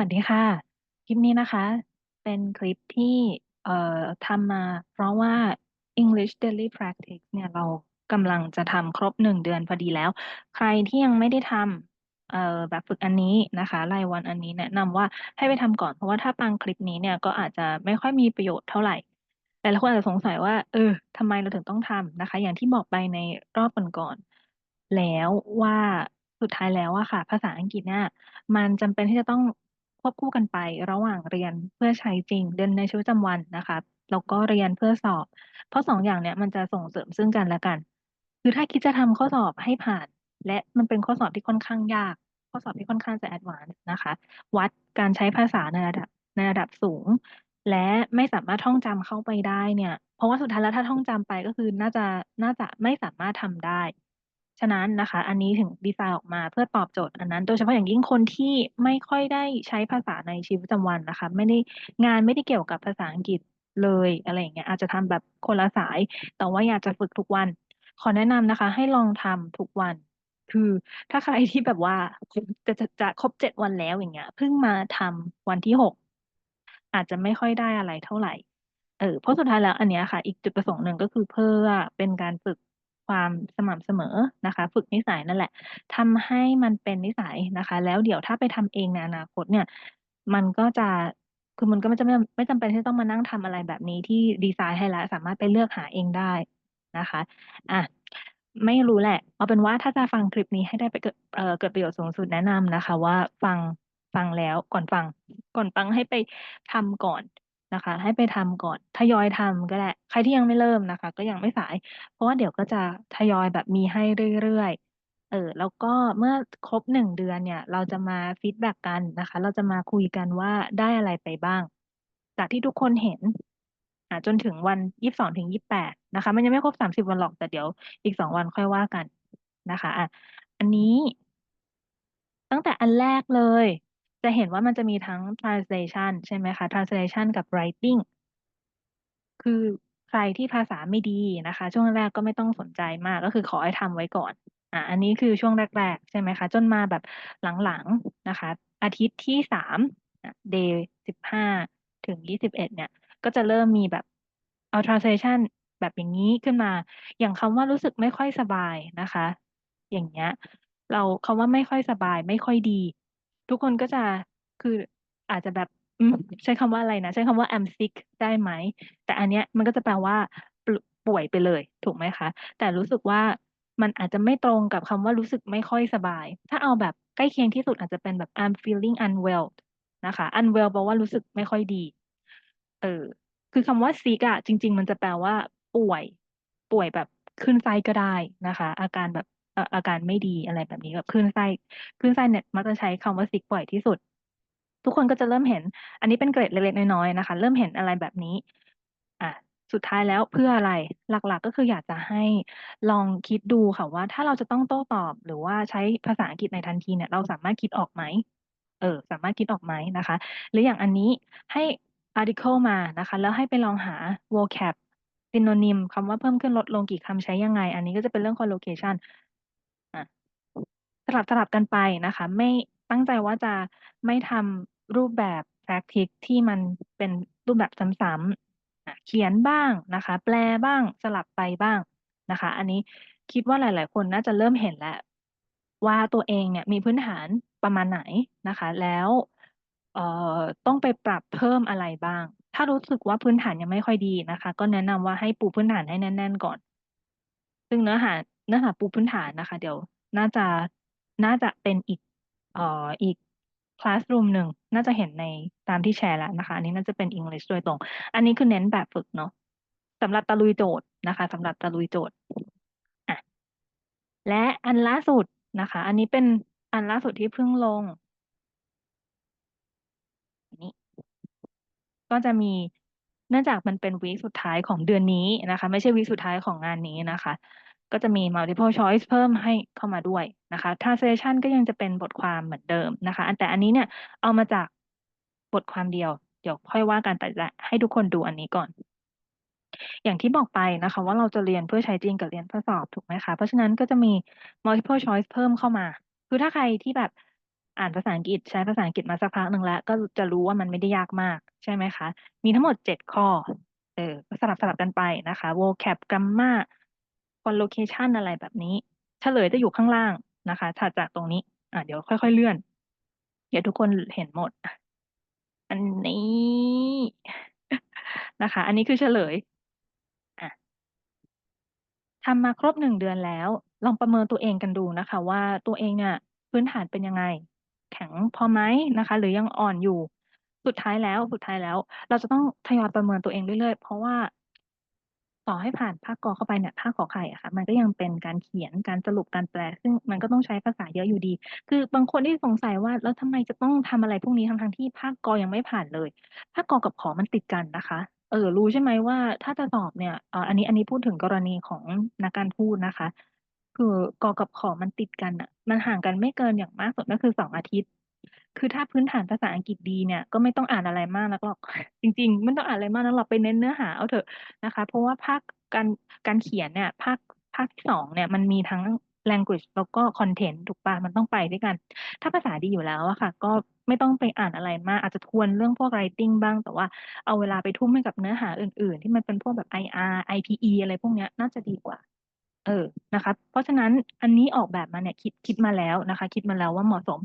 สวัสดีค่ะ คลิปนี้นะคะ เป็นคลิปที่ เอ่อทำมา เพราะว่า English Daily Practice เนี่ยเรากำลังจะทำครบหนึ่งเดือนพอดีแล้ว ใครที่ยังไม่ได้ทำเอ่อแบบฝึกอันนี้นะคะรายวันอันนี้แนะนำว่าให้ไปทำก่อน เพราะว่าถ้าฟังคลิปนี้เนี่ยก็อาจจะไม่ค่อยมีประโยชน์เท่าไหร่ แต่ละคนอาจจะสงสัยว่า เออทำไมเราถึงต้องทำนะคะ อย่างที่บอกไปในรอบก่อนๆแล้วว่าสุดท้ายแล้วอะค่ะ ภาษาอังกฤษเนี่ยมันจำเป็นที่จะต้อง ควบคู่กันไประหว่างเรียนเพื่อใช้จริงเรียนในชีวิตประจำวันนะคะ แล้วก็เรียนเพื่อสอบ เพราะสองอย่างเนี่ยมันจะส่งเสริมซึ่งกันและกัน คือถ้าคิดจะทำข้อสอบให้ผ่าน และมันเป็นข้อสอบที่ค่อนข้างยาก ข้อสอบที่ค่อนข้างจะแอดวานซ์นะคะ วัดการใช้ภาษาในระดับในระดับสูง และไม่สามารถท่องจำเข้าไปได้เนี่ย เพราะว่าสุดท้ายแล้วถ้าท่องจำไปก็คือน่าจะน่าจะไม่สามารถทำได้ ฉะนั้นนะคะ อันนี้ถึงดีไซน์ออกมาเพื่อตอบโจทย์อันนั้น โดยเฉพาะอย่างยิ่งคนที่ไม่ค่อยได้ใช้ภาษาในชีวิตประจำวันนะคะ ไม่ได้งานไม่ได้เกี่ยวกับภาษาอังกฤษเลยอะไรอย่างเงี้ยอาจจะทำแบบคนละสาย แต่ว่าอยากจะฝึกทุกวัน ขอแนะนำนะคะ ให้ลองทำทุกวัน คือถ้าใครที่แบบว่าจะจะจะครบเจ็ดวันแล้วอย่างเงี้ยเพิ่งมาทำวันที่หกอาจจะไม่ค่อยได้อะไรเท่าไหร่เออเพราะสุดท้ายแล้วอันเนี้ยค่ะ อีกจุดประสงค์หนึ่งก็คือเพื่อเป็นการฝึก ความสม่ำเสมอนะคะ ฝึกนิสัยนั่นแหละทำให้มันเป็นนิสัยนะคะ แล้วเดี๋ยวถ้าไปทำเองในอนาคตเนี่ย มันก็จะคือมันก็ไม่จำเป็นไม่จำเป็นที่ต้องมานั่งทำอะไรแบบนี้ที่ดีไซน์ให้แล้วสามารถไปเลือกหาเองได้นะคะอะไม่รู้แหละ เอาเป็นว่าถ้าจะฟังคลิปนี้ให้ได้ไปเกิดเอ่อเกิดประโยชน์สูงสุดแนะนำนะคะ ว่าฟังฟังแล้วก่อนฟัง ก่อนฟังให้ไปทำก่อน นะคะ ให้ไปทำก่อน ทยอยทำก็ได้ ใครที่ยังไม่เริ่มนะคะ ก็ยังไม่สาย เพราะว่าเดี๋ยวก็จะทยอยแบบมีให้เรื่อย ๆ เออแล้วก็เมื่อครบหนึ่งเดือนเนี่ย เราจะมาฟีดแบ็กกันนะคะ เราจะมาคุยกันว่า ได้อะไรไปบ้าง จากที่ทุกคนเห็น อ่า จนถึงวันยี่สองถึงยี่แปดนะคะ มันยังไม่ครบสามสิบวันหรอก แต่เดี๋ยวอีกสองวันค่อยว่ากันนะคะ อะอันนี้ ตั้งแต่อันแรกเลย จะเห็นว่ามันจะมีทั้ง translation ใช่ไหมคะ translation กับ writing คือใครที่ภาษาไม่ดีนะคะ ช่วงแรกก็ไม่ต้องสนใจมากก็คือขอให้ทำไว้ก่อนอ่าอันนี้คือช่วงแรก ๆ ใช่ไหมคะ จนมาแบบหลังๆนะคะ อาทิตย์ที่สาม day สิบห้าถึงยี่สิบเอ็ดเนี่ย ก็จะเริ่มมีแบบเอา translation แบบอย่างนี้ขึ้นมา อย่างคำว่ารู้สึกไม่ค่อยสบายนะคะ อย่างเงี้ย เราคำว่าไม่ค่อยสบาย ไม่ค่อยดี ทุกคนก็จะคืออาจจะแบบอืมใช้คำว่าอะไรนะ ใช้คำว่า I'm sick ได้ไหม แต่อันเนี้ยมันก็จะแปลว่าปป่วยไปเลย ถูกไหมคะ แต่รู้สึกว่ามันอาจจะไม่ตรงกับคำว่ารู้สึกไม่ค่อยสบาย ถ้าเอาแบบใกล้เคียงที่สุดอาจจะเป็นแบบ I'm feeling unwell นะคะ unwell แปลว่ารู้สึกไม่ค่อยดี เออ คือคำว่า sick อะจริง ๆ มันจะแปลว่า ป่วย ป่วยแบบขึ้นไส้ก็ได้นะคะ อาการแบบเอาการไม่ดีอะไรแบบนี้แบบคลื่นไส้คลื่นไส้เนี่ยมักจะใช้คำว่า sick บ่อยที่สุด ทุกคนก็จะเริ่มเห็น อันนี้เป็นเกรดเล็กๆน้อยๆนะคะ เริ่มเห็นอะไรแบบนี้ อะสุดท้ายแล้วเพื่ออะไรหลักๆก็คืออยากจะให้ลองคิดดูค่ะว่า ถ้าเราจะต้องโต้ตอบ หรือว่าใช้ภาษาอังกฤษในทันทีเนี่ย เราสามารถคิดออกไหมเออ สามารถคิดออกไหมนะคะ หรืออย่างอันนี้ให้ article มานะคะ แล้วให้ไปลองหา vocab synonym คำว่าเพิ่มขึ้นลดลงกี่คำใช้ยังไง อันนี้ก็จะเป็นเรื่อง collocation สลับสลับกันไปนะคะ ไม่ตั้งใจว่าจะไม่ทำรูปแบบ practice ที่มันเป็นรูปแบบซ้ำๆเขียนบ้างนะคะ แปลบ้างสลับไปบ้างนะคะ อันนี้คิดว่าหลาย ๆ คนน่าจะเริ่มเห็นแล้วว่าตัวเองเนี่ยมีพื้นฐานประมาณไหนนะคะ แล้วเอ่อต้องไปปรับเพิ่มอะไรบ้าง ถ้ารู้สึกว่าพื้นฐานยังไม่ค่อยดีนะคะ ก็แนะนำว่าให้ปูพื้นฐานให้แน่น ๆ ก่อน ซึ่งเนื้อหาเนื้อหาปูพื้นฐานนะคะ เดี๋ยวน่าจะ น่าจะเป็นอีกเอ่ออีกคลาสรูมหนึ่งน่าจะเห็นในตามที่แชร์แล้วนะคะ อันนี้น่าจะเป็น English โดยตรง อันนี้คือเน้นแบบฝึกเนาะสำหรับตะลุยโจทย์นะคะสำหรับตะลุยโจทย์อะและอันล่าสุดนะคะ อันนี้เป็นอันล่าสุดที่เพิ่งลงนี่ก็จะมีเนื่องจากมันเป็นวีคสุดท้ายของเดือนนี้นะคะ ไม่ใช่วีคสุดท้ายของงานนี้นะคะ ก็จะมี multiple choice เพิ่มให้เข้ามาด้วยนะคะ translation ก็ยังจะเป็นบทความเหมือนเดิมนะคะ แต่อันนี้เนี่ยเอามาจากบทความเดียว เดี๋ยวค่อยว่ากันแต่ละให้ทุกคนดูอันนี้ก่อน อย่างที่บอกไปนะคะ ว่าเราจะเรียนเพื่อใช้จริงกับเรียนเพื่อสอบถูกไหมคะ เพราะฉะนั้นก็จะมี multiple choice เพิ่มเข้ามา คือถ้าใครที่แบบอ่านภาษาอังกฤษใช้ภาษาอังกฤษมาสักพักหนึ่งแล้ว ก็จะรู้ว่ามันไม่ได้ยากมากใช่ไหมคะ มีทั้งหมดเจ็ดข้อเออสลับสลับกันไปนะคะ vocab grammar collocation อะไรแบบนี้ เฉลยจะอยู่ข้างล่างนะคะถัดจากตรงนี้ อะเดี๋ยวค่อย ๆ เลื่อน เดี๋ยวทุกคนเห็นหมดอันนี้นะคะ อันนี้คือเฉลยทำมาครบหนึ่งเดือนแล้ว ลองประเมินตัวเองกันดูนะคะ ว่าตัวเองเนี่ยพื้นฐานเป็นยังไง แข็งพอไหมนะคะ หรือยังอ่อนอยู่ สุดท้ายแล้วสุดท้ายแล้ว เราจะต้องทยอยประเมินตัวเองเรื่อยๆ เพราะว่า ต่อให้ผ่านภาคกอเข้าไปเนี่ยภาคขอไข่อะค่ะ มันก็ยังเป็นการเขียน การสรุป การแปล ซึ่งมันก็ต้องใช้ภาษาเยอะอยู่ดี คือบางคนที่สงสัยว่า แล้วทำไมจะต้องทำอะไรพวกนี้ ทั้ง ๆ ที่ภาคกอยังไม่ผ่านเลย ภาคกอกับขอมันติดกันนะคะ เออรู้ใช่ไหมว่า ถ้าจะสอบเนี่ย เอออันนี้ อันนี้พูดถึงกรณีของนักการทูตนะคะ คือกอกับขอมันติดกันอะ มันห่างกันไม่เกินอย่างมากสุดก็คือสองอาทิตย์ คือถ้าพื้นฐานภาษาอังกฤษดีเนี่ย ก็ไม่ต้องอ่านอะไรมากนักหรอก จริง ๆ ไม่ต้องอ่านอะไรมากนักหรอกไปเน้นเนื้อหาเอาเถอะนะคะ เพราะว่าภาคการการเขียนเนี่ยภาคภาคที่สองเนี่ยมันมีทั้ง language แล้วก็ content ถูกปะมันต้องไปด้วยกัน ถ้าภาษาดีอยู่แล้วอะค่ะ ก็ไม่ต้องไปอ่านอะไรมาก อาจจะทวนเรื่องพวก writing บ้าง แต่ว่าเอาเวลาไปทุ่มให้กับเนื้อหาอื่น ๆ ที่มันเป็นพวกแบบ IR IPE อะไรพวกเนี้ยน่าจะดีกว่า เออนะคะ เพราะฉะนั้นอันนี้ออกแบบมาเนี่ยคิดคิดมาแล้วนะคะ คิดมาแล้วว่าเหมาะสม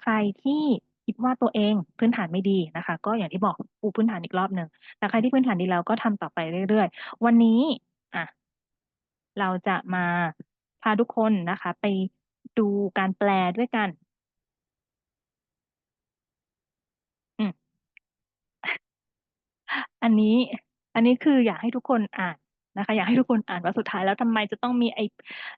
ใครที่คิดว่าตัวเองพื้นฐานไม่ดีนะคะ ก็อย่างที่บอกปูพื้นฐานอีกรอบหนึ่งแต่ใครที่พื้นฐานดีแล้วก็ทำต่อไปเรื่อยๆ วันนี้อะเราจะมาพาทุกคนนะคะ ไปดูการแปลด้วยกันอืมอันนี้ อันนี้คืออยากให้ทุกคนอ่าน นะคะอยากให้ทุกคนอ่านว่าสุดท้ายแล้วทำไมจะต้องมีไอ้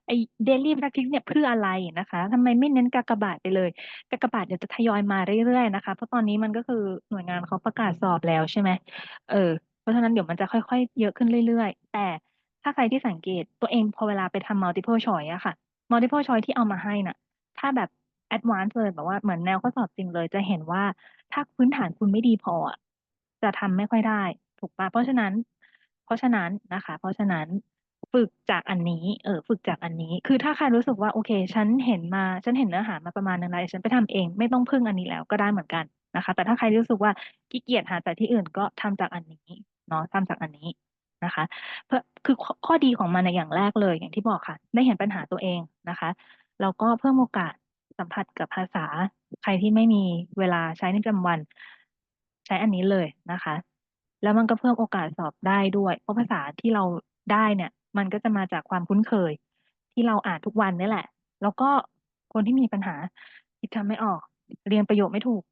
ไอ้ daily practice เนี่ยเพื่ออะไรนะคะทำไมไม่เน้นกากบาทไปเลยกากบาทเดี๋ยวจะทยอยมาเรื่อยๆนะคะเพราะตอนนี้มันก็คือหน่วยงานเขาประกาศสอบแล้วใช่ไหมเออเพราะฉะนั้นเดี๋ยวมันจะค่อยๆ เยอะขึ้นเรื่อยๆ แต่ถ้าใครที่สังเกตตัวเองพอเวลาไปทำ multiple choice อะค่ะ multiple choice ที่เอามาให้น่ะ ถ้าแบบ advanced เลยแบบว่าเหมือนแนวข้อสอบจริงเลย จะเห็นว่าถ้าพื้นฐานคุณไม่ดีพอจะทำไม่ค่อยได้ ถูกปะเพราะฉะนั้น เพราะฉะนั้นนะคะ เพราะฉะนั้นฝึกจากอันนี้ เออ ฝึกจากอันนี้ คือถ้าใครรู้สึกว่าโอเค ฉันเห็นมา ฉันเห็นเนื้อหามาประมาณนึงแล้วฉันไปทำเอง ไม่ต้องพึ่งอันนี้แล้วก็ได้เหมือนกันนะคะ แต่ถ้าใครรู้สึกว่าขี้เกียจหาจากที่อื่นก็ทำจากอันนี้เนาะทำจากอันนี้นะคะ เพื่อ คือข้อข้อดีของมันในอย่างแรกเลย อย่างที่บอกค่ะ ได้เห็นปัญหาตัวเองนะคะ แล้วก็เพิ่มโอกาสสัมผัสกับภาษา ใครที่ไม่มีเวลาใช้ในประจำวัน ใช้อันนี้เลยนะคะ แล้วมันก็เพิ่มโอกาสสอบได้ด้วย เพราะภาษาที่เราได้เนี่ย มันก็จะมาจากความคุ้นเคย ที่เราอ่านทุกวันนี่แหละ แล้วก็คนที่มีปัญหาคิดทำไม่ออก เรียนประโยคไม่ถูก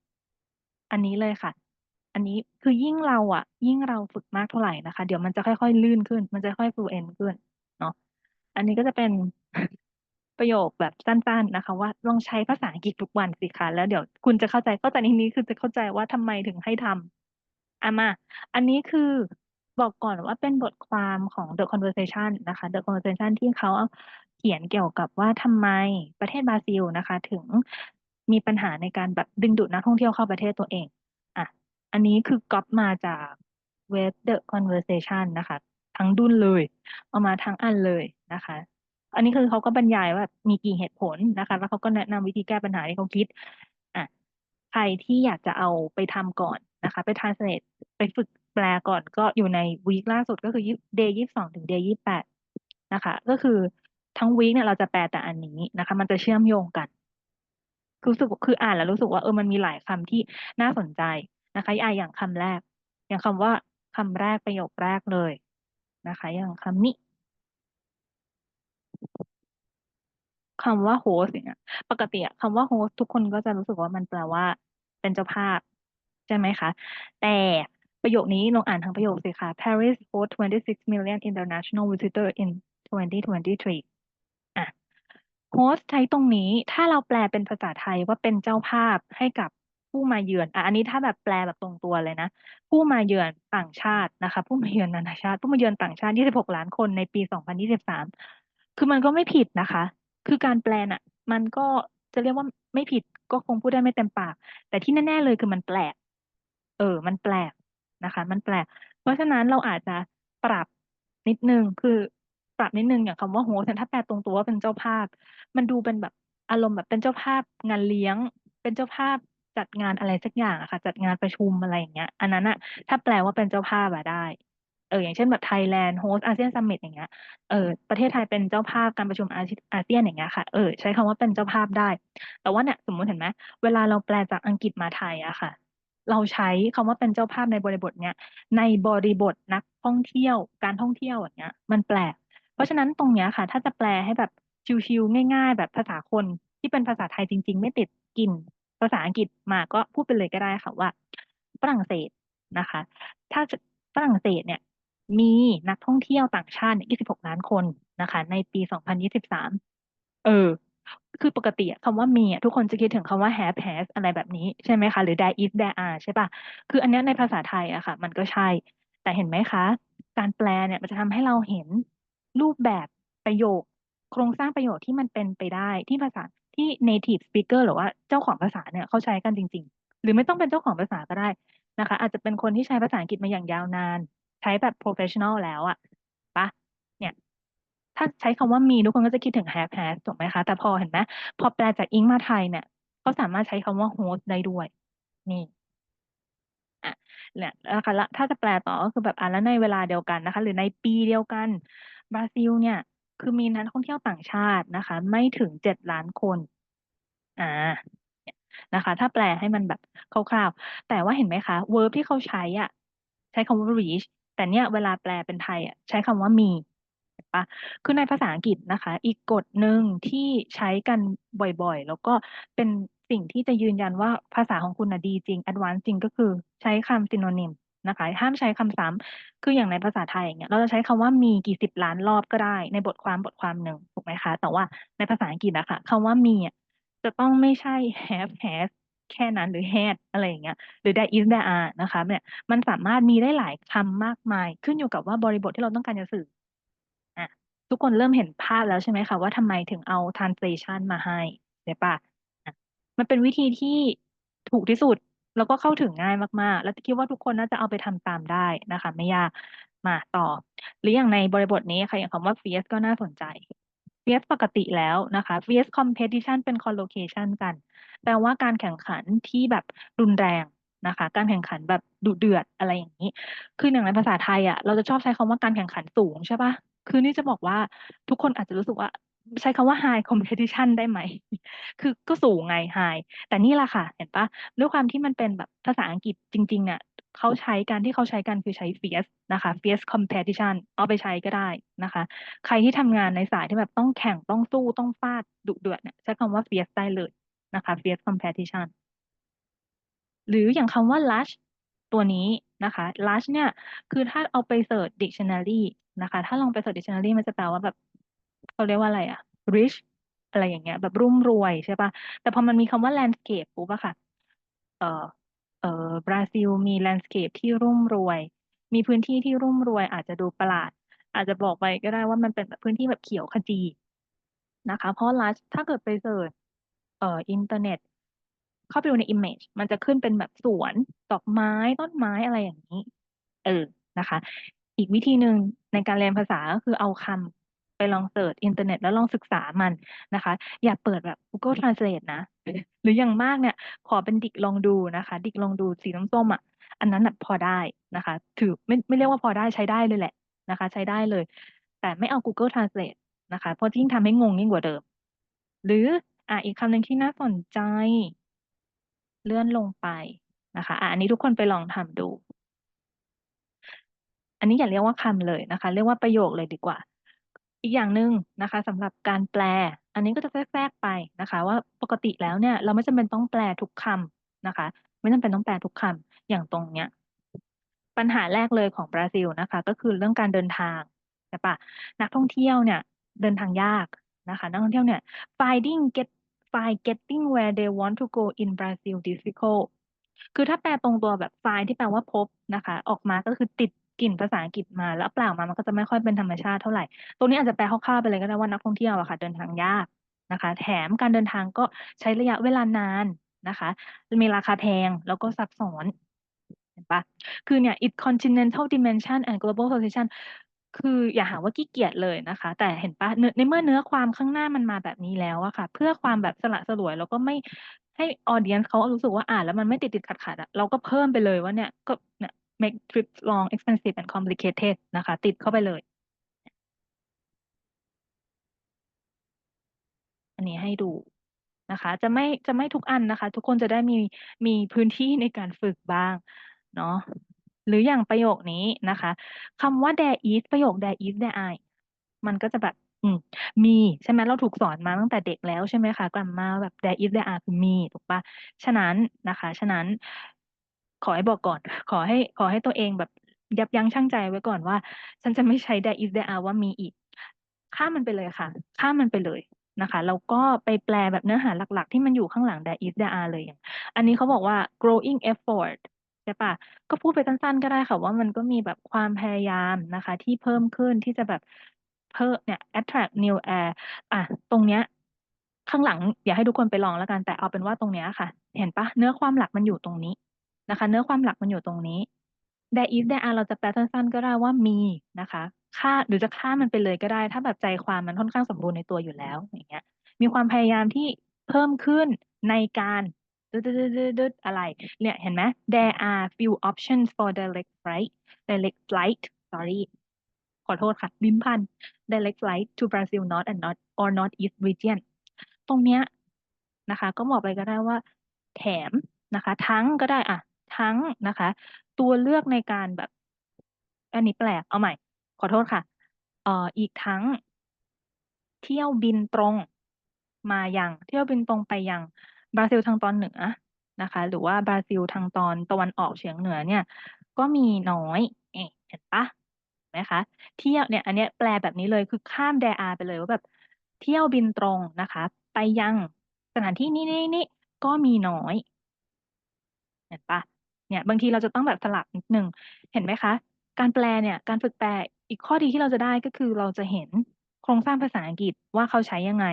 อันนี้เลยค่ะ อันนี้คือยิ่งเราอะ ยิ่งเราฝึกมากเท่าไหร่นะคะ เดี๋ยวมันจะค่อยๆ ลื่นขึ้น มันจะค่อย fluent ขึ้นเนาะอันนี้ก็จะเป็นประโยคแบบสั้น ๆนะคะ ว่าลองใช้ภาษาอังกฤษทุกวันสิคะแล้วเดี๋ยวคุณจะเข้าใจเข้าใจในนี้คือจะเข้าใจว่าทำไมถึงให้ทำ อะมา อันนี้คือบอกก่อนว่าเป็นบทความของ The Conversation นะคะ The Conversation ที่เขาเขียนเกี่ยวกับว่าทำไมประเทศบราซิลนะคะ ถึงมีปัญหาในการแบบดึงดูดนักท่องเที่ยวเข้าประเทศตัวเองอะอันนี้คือก๊อปมาจากเว็บ The Conversation นะคะ ทั้งดุนเลย เอามาทั้งอันเลยนะคะ อันนี้คือเขาก็บรรยายว่ามีกี่เหตุผลนะคะ แล้วเขาก็แนะนำวิธีแก้ปัญหาที่เขาคิดอะใครที่อยากจะเอาไปทำก่อนนะคะ ไป translate ไปฝึกแปลก่อนก็อยู่ในวีคล่าสุดก็คือ day ยี่สิบสองถึง day ยี่สิบแปดนะคะ ก็คือทั้งวีคเนี่ยเราจะแปลแต่อันนี้นะคะ มันจะเชื่อมโยงกันรู้สึกคืออ่านแล้วรู้สึกว่าเออมันมีหลายคำที่น่าสนใจนะคะอ่าอย่างคำแรก อย่างคำว่าคำแรกประโยคแรกเลยนะคะ อย่างคำนี้คำว่าโฮสิ่งเงี้ยปกติคำว่าโฮสทุกคนก็จะรู้สึกว่ามันแปลว่าเป็นเจ้าภาพ ใช่ไหมคะ แต่ ประโยคนี้ลองอ่านทั้งประโยคสิคะ Paris host 26 million international visitor in 2023 อะโฮสใช้ตรงนี้ถ้าเราแปลเป็นภาษาไทยว่าเป็นเจ้าภาพให้กับผู้มาเยือน อะ อันนี้ถ้าแบบแปลแบบตรงตัวเลยนะ ผู้มาเยือนต่างชาตินะคะ ผู้มาเยือนนานาชาติ ผู้มาเยือนต่างชาติ 26 ล้านคนในปี 2023 คือมันก็ไม่ผิดนะคะ คือการแปลน่ะ มันก็จะเรียกว่าไม่ผิดก็คงพูดได้ไม่เต็มปาก แต่ที่แน่ ๆ เลยคือมันแปลก เออ มันแปลก นะคะ มันแปลก เพราะฉะนั้นเราอาจจะปรับนิดนึง คือปรับนิดนึงอย่างคำว่าโฮสต์ถ้าแปลตรงตัวว่าเป็นเจ้าภาพ มันดูเป็นแบบอารมณ์แบบเป็นเจ้าภาพงานเลี้ยง เป็นเจ้าภาพจัดงานอะไรสักอย่างอะค่ะ จัดงานประชุมอะไรอย่างเงี้ย อันนั้นอะถ้าแปลว่าเป็นเจ้าภาพอะได้ เอออย่างเช่นแบบไทยแลนด์โฮสอาเซียนซัมมิตอย่างเงี้ย เออประเทศไทยเป็นเจ้าภาพการประชุมอาเซียนอย่างเงี้ยค่ะ เออใช้คำว่าเป็นเจ้าภาพได้ แต่ว่าเนี่ยสมมติเห็นไหมเวลาเราแปลจากอังกฤษมาไทยอะค่ะ เราใช้คำว่าเป็นเจ้าภาพในบริบทเนี้ยในบริบทนักท่องเที่ยว การท่องเที่ยวอย่างเงี้ย มันแปลก เพราะฉะนั้นตรงเนี้ยค่ะ ถ้าจะแปลให้แบบชิวๆง่าย ๆ แบบภาษาคนที่เป็นภาษาไทยจริง ๆ ไม่ติดกลิ่นภาษาอังกฤษมาก็พูดไปเลยก็ได้ค่ะว่าฝรั่งเศสนะคะ ถ้าฝรั่งเศสเนี่ยมีนักท่องเที่ยวต่างชาติ 26 ล้านคนนะคะ ในปี 2023 เออ คือปกติคำว่ามีทุกคนจะคิดถึงคำว่า have has อะไรแบบนี้ใช่ไหมคะ หรือ there is there are ใช่ปะคืออันนี้ในภาษาไทยอะค่ะ มันก็ใช่ แต่เห็นไหมคะ การแปลเนี่ยมันจะทำให้เราเห็นรูปแบบประโยค โครงสร้างประโยคที่มันเป็นไปได้ที่ภาษาที่ native speaker หรือว่าเจ้าของภาษาเนี่ยเขาใช้กันจริง ๆ หรือไม่ต้องเป็นเจ้าของภาษาก็ได้นะคะ อาจจะเป็นคนที่ใช้ภาษาอังกฤษมาอย่างยาวนาน ใช้แบบ professional แล้วอะ ถ้าใช้คำว่ามีทุกคนก็จะคิดถึง have has ถูกไหมคะ แต่พอเห็นไหมพอแปลจากอิงมาไทยเนี่ยเขาสามารถใช้คำว่า host ได้ด้วย นี่อะเนี่ยนะคะแล้วถ้าจะแปลต่อก็คือแบบอะแล้วในเวลาเดียวกันนะคะ หรือในปีเดียวกันบราซิลเนี่ย คือมีนักท่องเที่ยวต่างชาตินะคะ ไม่ถึงเจ็ดล้านคนอ่าเนี่ยนะคะ ถ้าแปลให้มันแบบคร่าวๆ แต่ว่าเห็นไหมคะ verb ที่เขาใช้อะใช้คำว่า reach แต่เนี่ยเวลาแปลเป็นไทยอะใช้คำว่ามี ปะคือในภาษาอังกฤษนะคะ อีกกฎหนึ่งที่ใช้กันบ่อยๆ แล้วก็เป็นสิ่งที่จะยืนยันว่าภาษาของคุณนะดีจริง advanced จริงก็คือใช้คำ synonym นะคะ ห้ามใช้คำซ้ำคืออย่างในภาษาไทยอย่างเงี้ยเราจะใช้คำว่ามีกี่สิบล้านรอบก็ได้ ในบทความบทความหนึ่งถูกไหมคะ แต่ว่าในภาษาอังกฤษอะคะคำว่ามีอะจะต้องไม่ใช่ have has แค่นั้นหรือ had อะไรอย่างเงี้ยหรือ there is there are นะคะเนี่ยมันสามารถมีได้หลายคำมากมาย ขึ้นอยู่กับว่าบริบทที่เราต้องการจะสื่อ ทุกคนเริ่มเห็นภาพแล้วใช่ไหมคะ ว่าทำไมถึงเอา translation มาให้ใช่ปะมันเป็นวิธีที่ถูกที่สุด แล้วก็เข้าถึงง่ายมาก ๆ แล้วคิดว่าทุกคนน่าจะเอาไปทำตามได้นะคะ ไม่ยากมาต่อ หรืออย่างในบริบทนี้ค่ะอย่างคำว่า fierce ก็น่าสนใจ fierce ปกติแล้วนะคะ fierce competition เป็น collocation กันแปลว่าการแข่งขันที่แบบรุนแรงนะคะ การแข่งขันแบบดุเดือดอะไรอย่างนี้ คืออย่างในภาษาไทยอะเราจะชอบใช้คำว่าการแข่งขันสูงใช่ปะ คือนี่จะบอกว่าทุกคนอาจจะรู้สึกว่า ใช้คำว่า high competition ได้ไหม คือก็สูงไง high แต่นี่แหละค่ะ เห็นปะด้วยความที่มันเป็นแบบภาษาอังกฤษจริงๆเนี่ยเขาใช้การที่เขาใช้กันคือใช้ fierce นะคะ fierce competition เอาไปใช้ก็ได้นะคะ ใครที่ทำงานในสายที่แบบต้องแข่งต้องสู้ต้องฟาดดุเดือดเนี่ยใช้คำว่า fierce ได้เลยนะคะ fierce competition หรืออย่างคำว่า lush ตัวนี้นะคะ lush เนี่ย คือถ้าเอาไปเสิร์ช dictionary นะคะ ถ้าลองไปเสิร์ช dictionary มันจะแปลว่าแบบเขาเรียกว่าอะไรอะ rich อะไรอย่างเงี้ย แบบรุ่มรวยใช่ปะแต่พอมันมีคำว่า landscape ปุ๊บอะค่ะ เออเออบราซิลมี landscape ที่รุ่มรวย มีพื้นที่ที่รุ่มรวยอาจจะดูประหลาด อาจจะบอกไปก็ได้ว่ามันเป็นแบบพื้นที่แบบเขียวขจีนะคะ เพราะ lush ถ้าเกิดไปเสิร์ชเอ่ออินเทอร์เน็ต เข้าไปดูใน image มันจะขึ้นเป็นแบบสวนดอกไม้ต้นไม้อะไรอย่างนี้ เออนะคะ อีกวิธีหนึ่งในการเรียนภาษาก็คือเอาคำไปลองเสิร์ชอินเทอร์เน็ตแล้วลองศึกษามันนะคะ อย่าเปิดแบบ Google Translate นะ หรืออย่างมากเนี่ย ขอเป็นดิกลองดูนะคะ ดิกลองดูสีน้ำส้มอะอันนั้นพอได้นะคะ ถือไม่ไม่เรียกว่าพอได้ใช้ได้เลยแหละนะคะ ใช้ได้เลย แต่ไม่เอา Google Translate นะคะ เพราะยิ่งทำให้งงยิ่งกว่าเดิม หรืออะอีกคำหนึ่งที่น่าสนใจ เลื่อนลงไปนะคะอะอันนี้ทุกคนไปลองทำดู อันนี้อย่าเรียกว่าคำเลยนะคะ เรียกว่าประโยคเลยดีกว่า อีกอย่างหนึ่งนะคะสำหรับการแปล อันนี้ก็จะแทรกไปนะคะ ว่าปกติแล้วเนี่ย เราไม่จำเป็นต้องแปลทุกคำนะคะ ไม่จำเป็นต้องแปลทุกคำอย่างตรงเนี้ยปัญหาแรกเลยของบราซิลนะคะ ก็คือเรื่องการเดินทางใช่ปะนักท่องเที่ยวเนี่ยเดินทางยากนะคะ นักท่องเที่ยวเนี่ย finding get find getting where they want to go in Brazil difficult คือถ้าแปลตรงตัวแบบ find ที่แปลว่าพบนะคะ ออกมาก็คือติด กลิ่นภาษาอังกฤษมาแล้วเปล่ามามันก็จะไม่ค่อยเป็นธรรมชาติเท่าไหร่ ตรงนี้อาจจะแปลคร่าวๆไปเลยก็ได้ว่านักท่องเที่ยวอะค่ะ เดินทางยากนะคะ แถมการเดินทางก็ใช้ระยะเวลานานนะคะ มีราคาแพงแล้วก็ซับซ้อนเห็นปะคือเนี่ย it continental dimension and global position คืออย่าหาว่าขี้เกียจเลยนะคะ แต่เห็นปะในเมื่อเนื้อความข้างหน้ามันมาแบบนี้แล้วอะค่ะ เพื่อความแบบสละสลวยแล้วก็ไม่ให้ออเดียนเขารู้สึกว่าอ่านแล้วมันไม่ติดติดขัดขัดอะเราก็เพิ่มไปเลยว่าเนี่ยก็เนี่ย make trips long expensive and complicated นะคะ ติดเข้าไปเลย อันนี้ให้ดูนะคะ จะไม่จะไม่ทุกอันนะคะ ทุกคนจะได้มีมีพื้นที่ในการฝึกบ้างเนาะหรืออย่างประโยคนี้นะคะคำว่า there is ประโยค there is there are มันก็จะแบบอืมีใช่ไหมเราถูกสอนมาตั้งแต่เด็กแล้วใช่ไหมคะกลัมมาแบบ there is there are คือมีถูกปะฉะนั้นนะคะ ฉะนั้น ขอให้บอกก่อน ขอให้ขอให้ตัวเองแบบยับยั้งชั่งใจไว้ก่อนว่า ฉันจะไม่ใช้ there is there are ว่ามีอีก ข้ามมันไปเลยค่ะ ข้ามมันไปเลยนะคะแล้วก็ไปแปลแบบเนื้อหาหลักๆ ที่มันอยู่ข้างหลัง there is there are เลยอย่าง อันนี้เขาบอกว่า growing effort ใช่ปะก็พูดไปสั้นๆก็ได้ค่ะว่ามันก็มีแบบความพยายามนะคะ ที่เพิ่มขึ้นที่จะแบบเพิ่มเนี่ย attract new air อะตรงเนี้ยข้างหลัง อยากให้ทุกคนไปลองแล้วกันแต่เอาเป็นว่าตรงเนี้ยค่ะ เห็นปะเนื้อความหลักมันอยู่ตรงนี้ นะคะ เนื้อความหลักมันอยู่ตรงนี้ there is there are เราจะแปลสั้นๆก็ได้ว่ามีนะคะค่าหรือจะค่ามันไปเลยก็ได้ ถ้าแบบใจความมันค่อนข้างสมบูรณ์ในตัวอยู่แล้วอย่างเงี้ย มีความพยายามที่เพิ่มขึ้นในการดึดดึดดอะไร เนี่ยเห็นไหม there are few options for direct flight direct flight sorry ขอโทษค่ะ ลิ้นพัน direct flight to Brazil North and North or Northeast region ตรงเนี้ยนะคะ ก็บอกไปก็ได้ว่า แถมนะคะ ทั้งก็ได้อะ ทั้งนะคะ ตัวเลือกในการแบบ อันนี้แปลกเอาใหม่ ขอโทษค่ะ เอ่ออีกทั้ง เที่ยวบินตรงมาอยังเที่ยวบินตรงไปยังบราซิลทางตอนเหนือนะคะ หรือว่าบราซิลทางตอนตะวันออกเฉียงเหนือเนี่ย ก็มีน้อยเห็นปะนไหมคะ เที่ยวเนี่ย อันเนี้ยแปลแบบนี้เลยคือข้ามแดอาไปเลยว่าแบบเที่ยวบินตรงนะคะ ไปยังสถานที่นี้นี่นี่ก็มีน้อย เห็นปะ เนี่ยบางทีเราจะต้องแบบสลับนิดนึงเห็นไหมคะ การแปลเนี่ยการฝึกแปลอีกข้อดีที่เราจะได้ก็คือเราจะเห็นโครงสร้างภาษาอังกฤษว่าเขาใช้ยังไง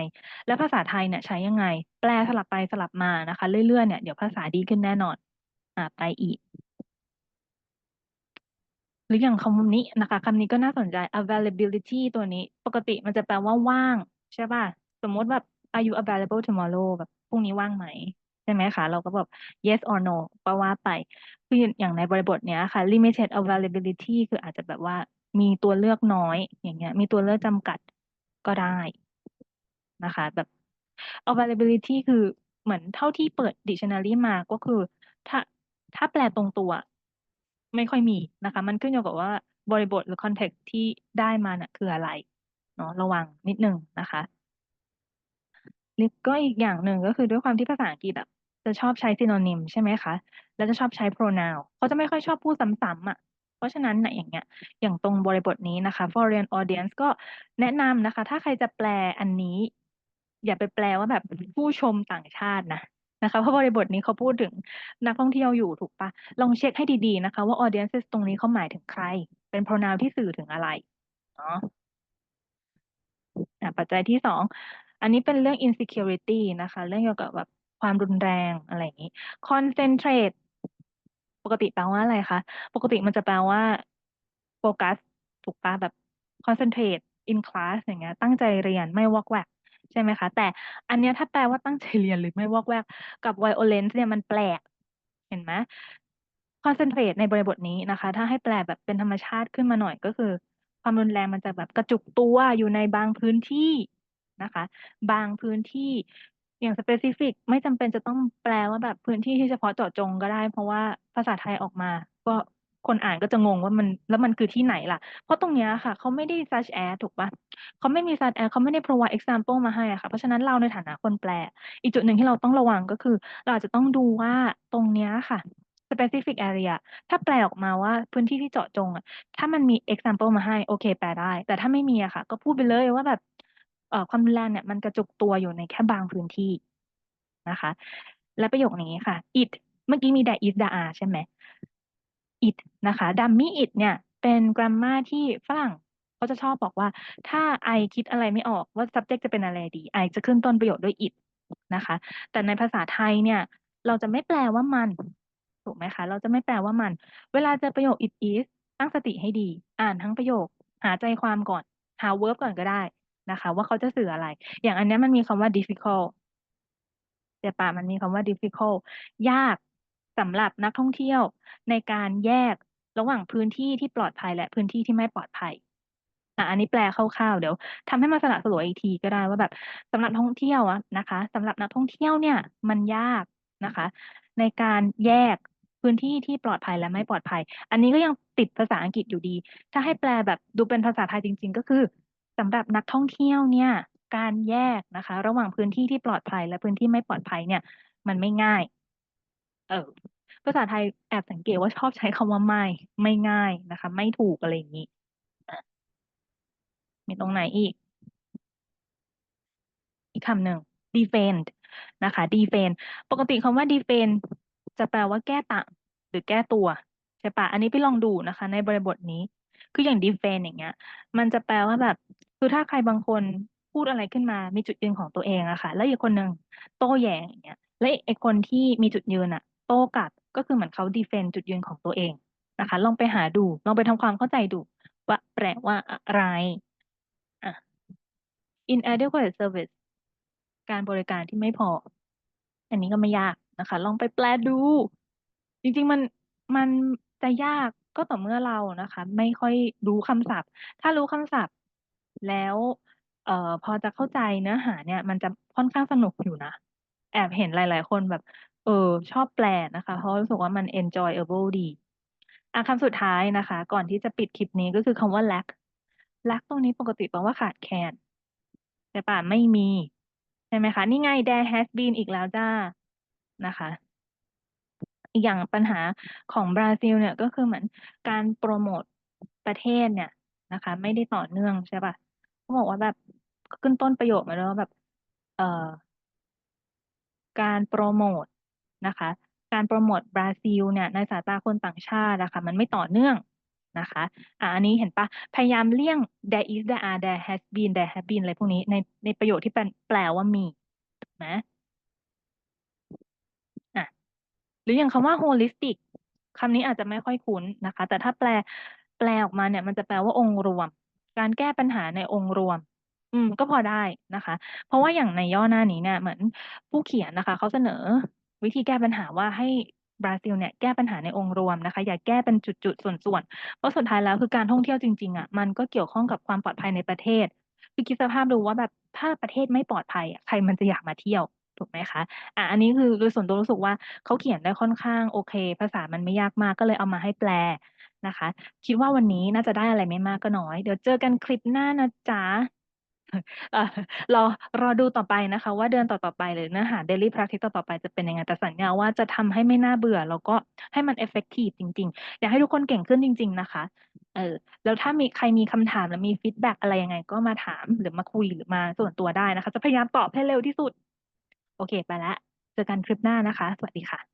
และภาษาไทยเนี่ยใช้ยังไง แปลสลับไปสลับมานะคะ เรื่อยๆเนี่ยเดี๋ยวภาษาดีขึ้นแน่นอนอ่าไปอีก หรืออย่างคำนี้นะคะคำนี้ก็น่าสนใจ availability ตัวนี้ ปกติมันจะแปลว่าว่าง ใช่ป่ะ สมมติแบบ are you available tomorrow แบบพรุ่งนี้ว่างไหม ช่ไหมคะ เราก็แบบ yes or no ก็ว่าไป คืออย่างในบริบทเนี้ยค่ะ limited availability คืออาจจะแบบว่ามีตัวเลือกน้อยอย่างเงี้ย มีตัวเลือกจำกัดก็ได้นะคะ แบบ availability คือเหมือนเท่าที่เปิด dictionary มาก็คือถ้าถ้าแปลตรงตัว ไม่ค่อยมีนะคะ มันขึ้นอยู่กับว่าบริบทหรือ context ที่ได้มาน่ะคืออะไรเนาะระวังนิดนึงนะคะแล้วก็อีกอย่างหนึ่งก็คือด้วยความที่ภาษาอังกฤษอะ จะชอบใช้ synonym ใช่ไหมคะ แล้วจะชอบใช้ pronoun เขาจะไม่ค่อยชอบพูดซ้ำๆอะ เพราะฉะนั้นนะอย่างเงี้ย อย่างตรงบริบทนี้นะคะ foreign audience ก็แนะนำนะคะ ถ้าใครจะแปลอันนี้ อย่าไปแปลว่าแบบผู้ชมต่างชาตินะนะคะเพราะบริบทนี้เขาพูดถึงนักท่องเที่ยวอยู่ถูกปะลองเช็คให้ดีๆนะคะว่า audiences ตรงนี้เขาหมายถึงใคร เป็น pronoun ที่สื่อถึงอะไรเนาะอะปัจจัยที่สองอันนี้เป็นเรื่อง insecurity นะคะ เรื่องเกี่ยวกับแบบ ความรุนแรงอะไรอย่างนี้ concentrate ปกติแปลว่าอะไรคะ ปกติมันจะแปลว่าโฟกัสถูกปะแบบ concentrate in class อย่างเงี้ย ตั้งใจเรียนไม่วอกแวกใช่ไหมคะ แต่อันเนี้ยถ้าแปลว่าตั้งใจเรียนหรือไม่วอกแวกกับ violence เนี่ยมันแปลก เห็นไหม concentrate ในบริบทนี้นะคะ ถ้าให้แปลแบบเป็นธรรมชาติขึ้นมาหน่อยก็คือ ความรุนแรงมันจะแบบกระจุกตัวอยู่ในบางพื้นที่นะคะ บางพื้นที่ อย่าง specific ไม่จำเป็นจะต้องแปลว่าแบบพื้นที่ที่เฉพาะเจาะจงก็ได้ เพราะว่าภาษาไทยออกมา ก็คนอ่านก็จะงงว่ามันแล้วมันคือที่ไหนล่ะ เพราะตรงเนี้ยค่ะ เขาไม่ได้ such as ถูกปะเขาไม่มี such as เขาไม่ได้ provide example มาให้อะค่ะ เพราะฉะนั้นเราในฐานะคนแปล อีกจุดหนึ่งที่เราต้องระวังก็คือ เราอาจจะต้องดูว่าตรงเนี้ยค่ะ specific area ถ้าแปลออกมาว่าพื้นที่ที่เจาะจงอะถ้ามันมี example มาให้โอเค แปลได้ แต่ถ้าไม่มีอะค่ะ ก็พูดไปเลยว่าแบบ ความรุนแรงเนี่ยมันกระจุกตัวอยู่ในแค่บางพื้นที่นะคะ และประโยคนี้ค่ะ it เมื่อกี้มี there is the are ใช่ไหม it นะคะ dummy it เนี่ยเป็น grammar ที่ฝรั่งเขาจะชอบบอกว่า ถ้า I คิดอะไรไม่ออกว่า subject จะเป็นอะไรดี I จะขึ้นต้นประโยคด้วย it นะคะ แต่ในภาษาไทยเนี่ย เราจะไม่แปลว่ามันถูกไหมคะ เราจะไม่แปลว่ามัน เวลาเจอประโยค it is ตั้งสติให้ดี อ่านทั้งประโยค หาใจความก่อน หา verb ก่อนก็ได้ นะคะ ว่าเขาจะสื่ออะไร อย่างอันนี้มันมีคำว่า difficult แต่ป่ะมันมีคำว่า difficult ยากสำหรับนักท่องเที่ยวในการแยกระหว่างพื้นที่ที่ปลอดภัยและพื้นที่ที่ไม่ปลอดภัยอะอันนี้แปลคร่าวๆเดี๋ยวทำให้มันสละสลวยอีกทีก็ได้ว่าแบบสำหรับท่องเที่ยวอะนะคะสำหรับนักท่องเที่ยวเนี่ย มันยากนะคะ ในการแยกพื้นที่ที่ปลอดภัยและไม่ปลอดภัย อันนี้ก็ยังติดภาษาอังกฤษอยู่ดี ถ้าให้แปลแบบดูเป็นภาษาไทยจริง ๆ ก็คือ สำหรับนักท่องเที่ยวเนี่ยการแยกนะคะ ระหว่างพื้นที่ที่ปลอดภัยและพื้นที่ไม่ปลอดภัยเนี่ย มันไม่ง่าย เออภาษาไทยแอบสังเกตว่าชอบใช้คำว่าไม่ไม่ง่ายนะคะ ไม่ถูกอะไรอย่างนี้มีตรงไหนอีก อีกคำหนึ่ง defend นะคะ defend ปกติคำว่า defend จะแปลว่าแก้ต่างหรือแก้ตัวใช่ปะอันนี้ไปลองดูนะคะ ในบริบทนี้ คืออย่าง defend อย่างเงี้ย มันจะแปลว่าแบบ คือถ้าใครบางคนพูดอะไรขึ้นมา มีจุดยืนของตัวเองอะค่ะ แล้วอีกคนหนึ่งโต้แย้ง อย่างเงี้ย และไอ้คนที่มีจุดยืนอะโต้กลับ ก็คือเหมือนเขา defend จุดยืนของตัวเองนะคะ ลองไปหาดู ลองไปทำความเข้าใจดู ว่าแปลว่าอะไรอะ inadequate service การบริการที่ไม่พอ อันนี้ก็ไม่ยากนะคะ ลองไปแปลดู จริง ๆ มันมันจะยากก็ต่อเมื่อเรานะคะ ไม่ค่อยรู้คำศัพท์ ถ้ารู้คำศัพท์ แล้ว เอ่อ พอจะเข้าใจเนื้อหาเนี่ย มันจะค่อนข้างสนุกอยู่นะ แอบเห็นหลาย ๆ คนแบบ เออชอบแปลนะคะ เพราะรู้สึกว่ามัน enjoyable ดีอะคำสุดท้ายนะคะ ก่อนที่จะปิดคลิปนี้ ก็คือคำว่า lack lack ตรงนี้ปกติแปลว่าขาดแคลนแต่ป่ะไม่มี ใช่ไหมคะ นี่ไง there has been อีกแล้วจ้านะคะ อีกอย่างปัญหาของบราซิลเนี่ย ก็คือเหมือนการโปรโมทประเทศเนี่ยนะคะ ไม่ได้ต่อเนื่อง ใช่ป่ะ เขาบอกว่าแบบขึ้นต้นประโยคมาแล้วว่าแบบ เอ่อ การโปรโมทนะคะ การโปรโมทบราซิลเนี่ยในสายตาคนต่างชาตินะคะมันไม่ต่อเนื่องนะคะอะอันนี้เห็นปะพยายามเลี่ยง there is there are there has been there have been อะไรพวกนี้ในในประโยคที่เป็นแปลว่ามีถูกไหมอะหรืออย่างคำว่า holistic คำนี้อาจจะไม่ค่อยคุ้นนะคะ แต่ถ้าแปลแปลออกมาเนี่ย มันจะแปลว่าองค์รวม การแก้ปัญหาในองค์รวม อืม ก็พอได้นะคะ เพราะว่าอย่างในย่อหน้านี้เนี่ยเหมือนผู้เขียนนะคะเขาเสนอวิธีแก้ปัญหาว่าให้บราซิลเนี่ยแก้ปัญหาในองค์รวมนะคะ อย่าแก้เป็นจุดๆส่วนๆเพราะสุดท้ายแล้วคือการท่องเที่ยวจริงๆอะมันก็เกี่ยวข้องกับความปลอดภัยในประเทศคือคิดสภาพดูว่าแบบถ้าประเทศไม่ปลอดภัยอะใครมันจะอยากมาเที่ยวถูกไหมคะ อะ อันนี้คือโดยส่วนตัวรู้สึกว่าเขาเขียนได้ค่อนข้างโอเค ภาษามันไม่ยากมากก็เลยเอามาให้แปล นะคะ คิดว่าวันนี้น่าจะได้อะไรไม่มากก็น้อย เดี๋ยวเจอกันคลิปหน้านะจ๊ะรอรอดูต่อไปนะคะ ว่าเดือนต่อๆไปหรือเนื้อหา daily practice ต่อๆไปจะเป็นยังไงแต่สัญญาว่าจะทำให้ไม่น่าเบื่อ แล้วก็ให้มัน effective จริง ๆ อยากให้ทุกคนเก่งขึ้นจริง ๆ นะคะเออแล้วถ้ามีใครมีคำถามหรือมี feedback อะไรยังไง ก็มาถามหรือมาคุยหรือมาส่วนตัวได้นะคะ จะพยายามตอบให้เร็วที่สุด โอเค ไปล้วเจอกันคลิปหน้านะคะ สวัสดีค่ะ